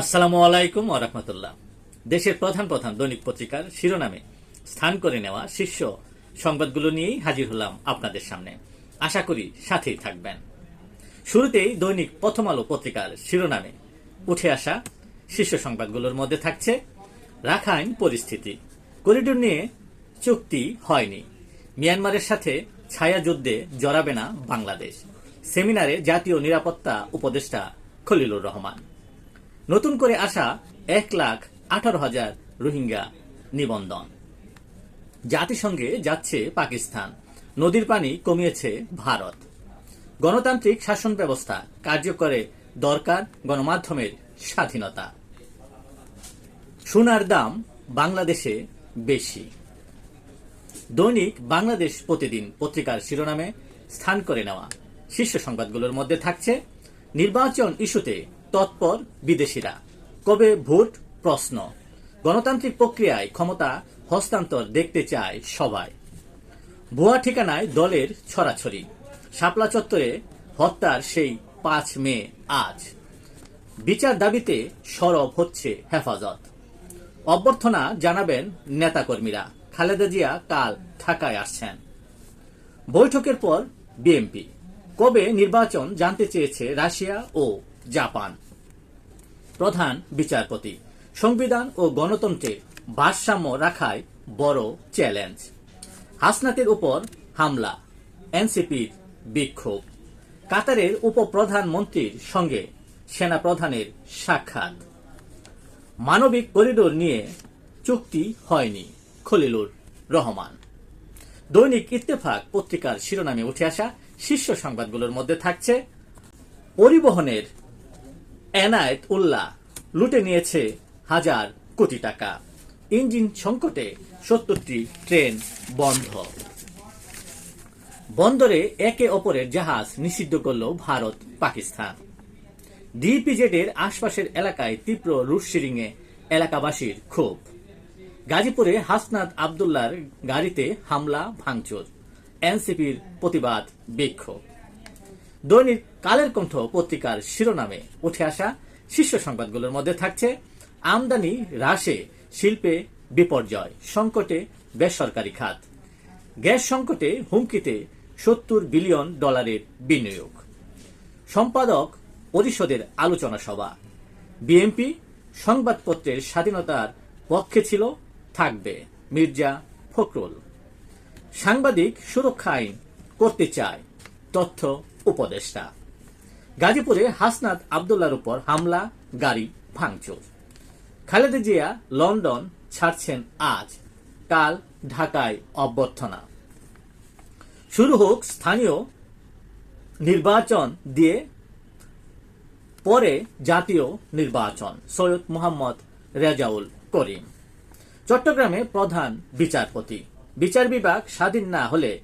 আসসালামু আলাইকুম ওরহমতুল্লাহ দেশের প্রধান প্রধান দৈনিক পত্রিকার শিরোনামে স্থান করে নেওয়া শীর্ষ সংবাদগুলো নিয়েই হাজির হলাম আপনাদের সামনে। আশা করি সাথেই থাকবেন। শুরুতেই দৈনিক প্রথম আলো পত্রিকার শিরোনামে উঠে আসা শীর্ষ সংবাদগুলোর মধ্যে থাকছে রাখাইন পরিস্থিতি। করিডোর নিয়ে চুক্তি হয়নি। মিয়ানমারের সাথে ছায়া যুদ্ধে জড়াবে না বাংলাদেশ। সেমিনারে জাতীয় নিরাপত্তা উপদেষ্টা খলিলুর রহমান। নতুন করে আসা এক লাখ আঠারো হাজার রোহিঙ্গা নিবন্ধন। জাতিসংঘে যাচ্ছে পাকিস্তান। নদীর পানি কমিয়েছে ভারত। গণতান্ত্রিক শাসন ব্যবস্থা কার্যকরে দরকার গণমাধ্যমের স্বাধীনতা। সোনার দাম বাংলাদেশে বেশি। দৈনিক বাংলাদেশ প্রতিদিন পত্রিকার শিরোনামে স্থান করে নেওয়া। শীর্ষ সংবাদগুলোর মধ্যে থাকছে, নির্বাচন ইস্যুতে তৎপর বিদেশিরা। কবে ভোট? প্রশ্ন। গণতান্ত্রিক প্রক্রিয়ায় ক্ষমতা হস্তান্তর দেখতে চায় সবাই। ভুয়া ঠিকানায় দলের ছড়াছড়ি। শাপলা চত্বরে হত্যার সেই পাঁচ মে আজ। বিচার দাবিতে সরব হচ্ছে হেফাজত। অভ্যর্থনা জানাবেন নেতাকর্মীরা। খালেদা জিয়া কাল ঢাকায় আসছেন। বৈঠকের পর বিএমপি কবে নির্বাচন জানতে চেয়েছে রাশিয়া ও জাপান। প্রধান বিচারপতি। সংবিধান ও গণতন্ত্রের ভারসাম্য রাখায় বড় চ্যালেঞ্জ। হাসনাতের উপর হামলা, এনসিপির বিক্ষোভ। কাতারের উপপ্রধানমন্ত্রীর সঙ্গে সেনাপ্রধানের সাক্ষাৎ। মানবিক করিডোর নিয়ে চুক্তি হয়নি খলিলুর রহমান। দৈনিক ইত্তেফাক পত্রিকার শিরোনামে উঠে আসা শীর্ষ সংবাদগুলোর মধ্যে থাকছে পরিবহনের এনায়েত উল্লাহ লুটে নিয়েছে হাজার কোটি টাকা। ইঞ্জিন সংকটে সত্তরটি ট্রেন বন্ধ। বন্দরে একে অপরের জাহাজ নিষিদ্ধ করল ভারত পাকিস্তান। ডিপিজেডের আশপাশের এলাকায় তীব্র রুশিরিংয়ে এলাকাবাসীর ক্ষোভ। গাজীপুরে হাসনাত আবদুল্লার গাড়িতে হামলা, ভাঙচুর। এনসিপির প্রতিবাদ বিক্ষোভ। দৈনিক কালের কণ্ঠ পত্রিকার শিরোনামে উঠে আসা শীর্ষ সংবাদগুলোর মধ্যে থাকছে আমদানি হ্রাসে শিল্পে বিপর্যয়, সংকটে বেসরকারি খাত। গ্যাস সংকটে হুমকিতে সত্তর বিলিয়ন ডলারের বিনিয়োগ। সম্পাদক পরিষদের আলোচনা সভা। বিএনপি সংবাদপত্রের স্বাধীনতার পক্ষে ছিল, থাকবে মির্জা ফখরুল। সাংবাদিক সুরক্ষা আইন করতে চায়, তথ্য উপদেষ্টা। গাজীপুরে হাসনাত আবদুল্লার উপর হামলা, গাড়ি ভাঙচুর। খালেদা জিয়া লন্ডন ছাড়ছেন আজ। কাল ঢাকায় অভ্যর্থনা। শুরু হোক স্থানীয় নির্বাচন দিয়ে, পরে জাতীয় নির্বাচন। সৈয়দ মোহাম্মদ রেজাউল করিম। চট্টগ্রামে প্রধান বিচারপতি। বিচার বিভাগ স্বাধীন না হলে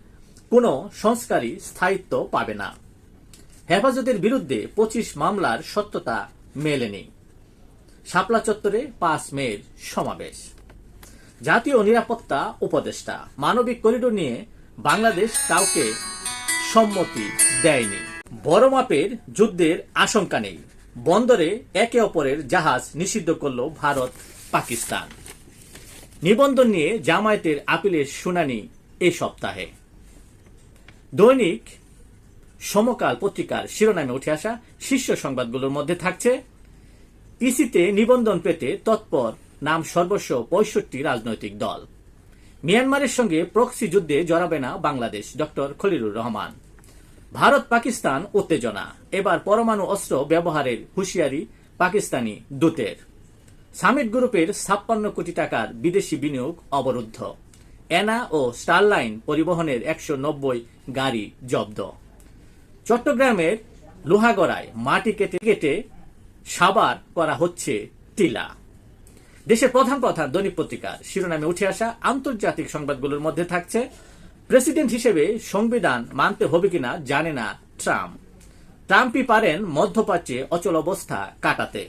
কোনো সংস্কারই স্থায়িত্ব পাবে না। হেফাজতের বিরুদ্ধে পঁচিশ মামলার সত্যতা মেলেনি। শাপলা চত্বরে পাঁচ মেয়ের সমাবেশ। জাতীয় নিরাপত্তা উপদেষ্টা মানবিক করিডোর নিয়ে বাংলাদেশ কাউকে সম্মতি দেয়নি। বড় মাপের যুদ্ধের আশঙ্কা নেই। বন্দরে একে অপরের জাহাজ নিষিদ্ধ করল ভারত পাকিস্তান। নিবন্ধন নিয়ে জামায়াতের আপিলের শুনানি এ সপ্তাহে। দৈনিক সমকাল পত্রিকার শিরোনামে উঠে আসা শীর্ষ সংবাদগুলোর মধ্যে থাকছে, ইসিতে নিবন্ধন পেতে তৎপর নাম সর্বস্ব পঁয়ষট্টি রাজনৈতিক দল। মিয়ানমারের সঙ্গে প্রক্সি যুদ্ধে জড়াবে না বাংলাদেশ ডক্টর খলিলুর রহমান। ভারত, পাকিস্তান উত্তেজনা। এবার পরমাণু অস্ত্র ব্যবহারের হুঁশিয়ারি পাকিস্তানি দূতের। সামিট গ্রুপের ছাপ্পান্ন কোটি টাকার বিদেশি বিনিয়োগ অবরুদ্ধ। এনা ও স্টারলাইন পরিবহনের একশো নব্বই গাড়ি জব্দ। চট্টগ্রামের লোহাগড়ায় মাটি কেটে কেটে সাবার করা হচ্ছে টিলা। দেশের প্রধান প্রধান দৈনিক পত্রিকার শিরোনামে উঠে আসা আন্তর্জাতিক সংবাদগুলোর মধ্যে থাকছে, প্রেসিডেন্ট হিসেবে সংবিধান মানতে হবে কিনা জানে না ট্রাম্প। ট্রাম্পই পারেন মধ্যপ্রাচ্যে অচল অবস্থা কাটাতে।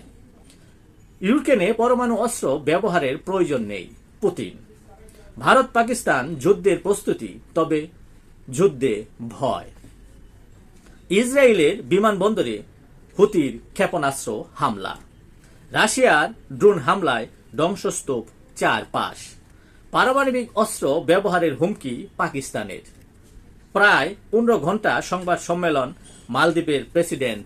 ইউক্রেনে পরমাণু অস্ত্র ব্যবহারের প্রয়োজন নেই, পুতিন। ভারত পাকিস্তান যুদ্ধের প্রস্তুতি, তবে যুদ্ধে ভয়। ইসরায়েলের বিমানবন্দরে হুতির ক্ষেপণাস্ত্র হামলা। রাশিয়ার ড্রোন হামলায় ধ্বংসস্তূপ চার পাশ। পারমাণবিক অস্ত্র ব্যবহারের হুমকি পাকিস্তানের। প্রায় পনেরো ঘণ্টা সংবাদ সম্মেলন মালদ্বীপের প্রেসিডেন্ট